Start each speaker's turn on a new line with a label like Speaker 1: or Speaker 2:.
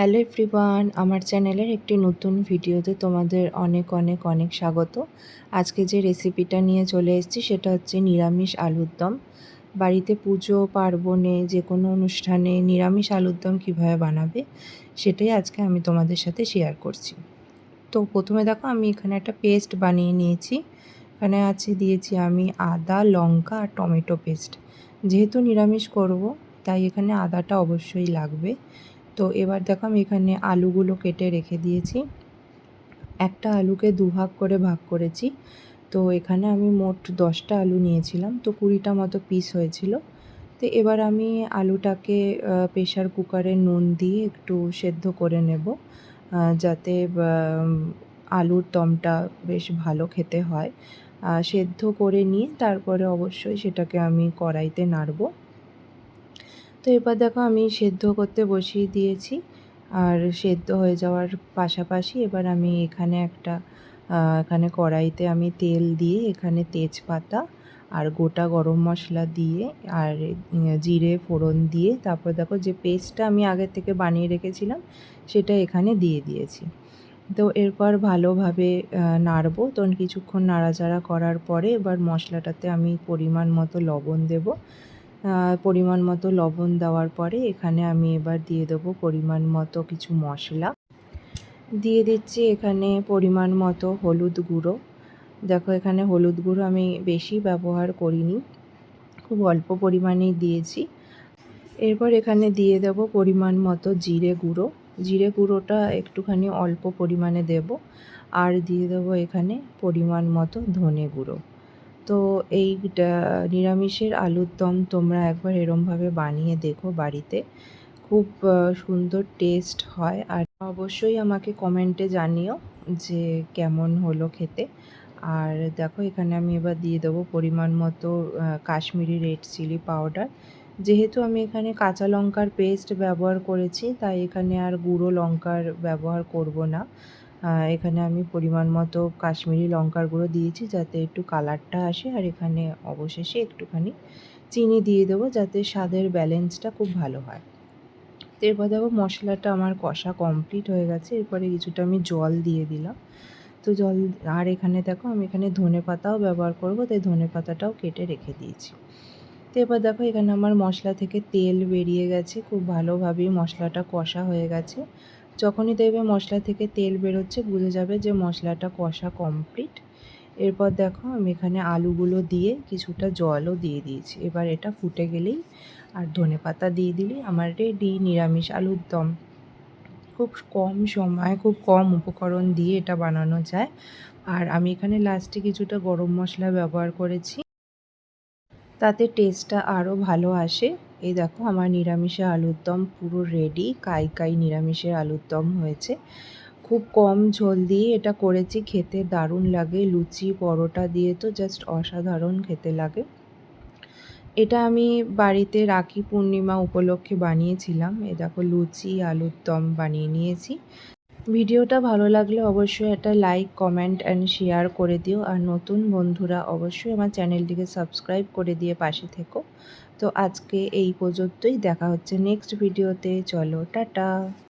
Speaker 1: Hello everyone আমার চ্যানেলের একটি নতুন ভিডিওতে তোমাদের অনেক অনেক অনেক স্বাগত। আজকে যে রেসিপিটা নিয়ে চলে এসেছি সেটা হচ্ছে নিরামিষ আলুর দম। বাড়িতে পুজো, পার্বণে যে কোনো অনুষ্ঠানে নিরামিষ আলুর দম কীভাবে বানাবে সেটাই আজকে আমি তোমাদের সাথে শেয়ার করছি। তো প্রথমে দেখো, আমি এখানে একটা পেস্ট বানিয়ে নিয়েছি। এখানে আছে, দিয়েছি আমি আদা, লঙ্কা আর টমেটো পেস্ট যেহেতু নিরামিষ করব, তাই এখানে আদাটা অবশ্যই লাগবে। তো এবার দেখো আমি এখানে আলুগুলো কেটে রেখে দিয়েছি। একটা আলুকে দুভাগ করে ভাগ করেছি। তো এখানে আমি মোট দশটা আলু নিয়েছিলাম, তো কুড়িটা মতো পিস হয়েছিল। তো এবার আমি আলুটাকে প্রেশার কুকারে নুন দিয়ে একটু সেদ্ধ করে নেব যাতে আলুর দমটা বেশ ভালো খেতে হয়। সেদ্ধ করে নিয়ে তারপরে অবশ্যই সেটাকে আমি কড়াইতে নাড়বো। তো এবার দেখো আমি সেদ্ধ করতে বসিয়ে দিয়েছি। আর সেদ্ধ হয়ে যাওয়ার পাশাপাশি এবার আমি এখানে একটা এখানে কড়াইতে আমি তেল দিয়ে এখানে তেজপাতা আর গোটা গরম মশলা দিয়ে আর জিরে, ফোড়ন দিয়ে তারপর দেখো যে পেস্টটা আমি আগের থেকে বানিয়ে রেখেছিলাম সেটা এখানে দিয়ে দিয়েছি। তো এরপর ভালোভাবে নাড়বো। তো কিছুক্ষণ নাড়াচাড়া করার পরে এবার মশলাটাতে আমি পরিমাণ মতো লবণ দেবো। পরিমাণ মতো লবণ দেওয়ার পরে এখানে আমি এবার দিয়ে দেবো পরিমাণ মতো কিছু মশলা। দিয়ে দিচ্ছি এখানে পরিমাণ মতো হলুদ গুঁড়ো। দেখো এখানে হলুদ গুঁড়ো আমি বেশি ব্যবহার করিনি, খুব অল্প পরিমাণেই দিয়েছি। এরপর এখানে দিয়ে দেব পরিমাণ মতো জিরে গুঁড়ো। জিরে গুঁড়োটা একটুখানি অল্প পরিমাণে দেব। আর দিয়ে দেবো এখানে পরিমাণ মতো ধনে গুঁড়ো। তো এই নিরামিষের আলুর দম তোমরা একবার এরমভাবে বানিয়ে দেখো বাড়িতে। খুব সুন্দর টেস্ট হয়। আর অবশ্যই আমাকে কমেন্টে জানিও যে কেমন হলো খেতে। আর দেখো এখানে আমি এবার দিয়ে দেবো পরিমাণ মতো কাশ্মীরি রেড চিলি পাউডার। যেহেতু আমি এখানে কাঁচা লঙ্কার পেস্ট ব্যবহার করেছি, তাই এখানে আর গুঁড়ো লঙ্কার ব্যবহার করব না। এখানে আমি পরিমাণ মতো কাশ্মীরি লঙ্কার গুঁড়ো দিয়েছি যাতে একটু কালারটা আসে আর এখানে অবশেষে একটুখানি চিনি দিয়ে দেবো যাতে স্বাদের ব্যালেন্সটা খুব ভালো হয়। এরপর দেখো মশলাটা আমার কষা কমপ্লিট হয়ে গেছে। এরপরে কিছুটা আমি জল দিয়ে দিলাম। তো জল আর এখানে দেখো আমি এখানে ধনে পাতাও ব্যবহার করব, তাই ধনে পাতাটাও কেটে রেখে দিয়েছি। তো এবার দেখো এখানে আমার মশলা থেকে তেল বেরিয়ে গেছে। খুব ভালোভাবেই মশলাটা কষা হয়ে গেছে। যখনই দেখবে মশলা থেকে তেল বেরোচ্ছে, বুঝে যাবে যে মশলাটা কষা কমপ্লিট এরপর দেখো আমি এখানে আলুগুলো দিয়ে কিছুটা জলও দিয়ে দিয়েছি। এবার এটা ফুটে গেলেই আর ধনে পাতা দিয়ে দিলেই আমার রেডি নিরামিষ আলুর দম। খুব কম সময়, খুব কম উপকরণ দিয়ে এটা বানানো যায়। আর আমি এখানে লাস্টে কিছুটা গরম মশলা ব্যবহার করেছি। তাতে টেস্টটা আরও ভালো আসে। এই দেখো আমার নিরামিষে আলুর দম পুরো রেডি কাই কাই নিরামিষের আলুর দম হয়েছে। খুব কম ঝোল দিয়ে এটা করেছি, খেতে দারুণ লাগে, লুচি, পরোটা দিয়ে তো জাস্ট অসাধারণ খেতে লাগে। এটা আমি বাড়িতে রাখি, পূর্ণিমা উপলক্ষে বানিয়েছিলাম। এ দেখো লুচি, আলুর দম বানিয়ে নিয়েছি। ভিডিওটা ভালো লাগলে অবশ্যই একটা লাইক কমেন্ট অ্যান্ড শেয়ার করে দিও। আর নতুন বন্ধুরা অবশ্যই আমার চ্যানেলটিকে সাবস্ক্রাইব করে দিয়ে পাশে থেকো। তো আজকে এই পর্যন্তই, দেখা হচ্ছে নেক্সট ভিডিওতে চলো, টাটা।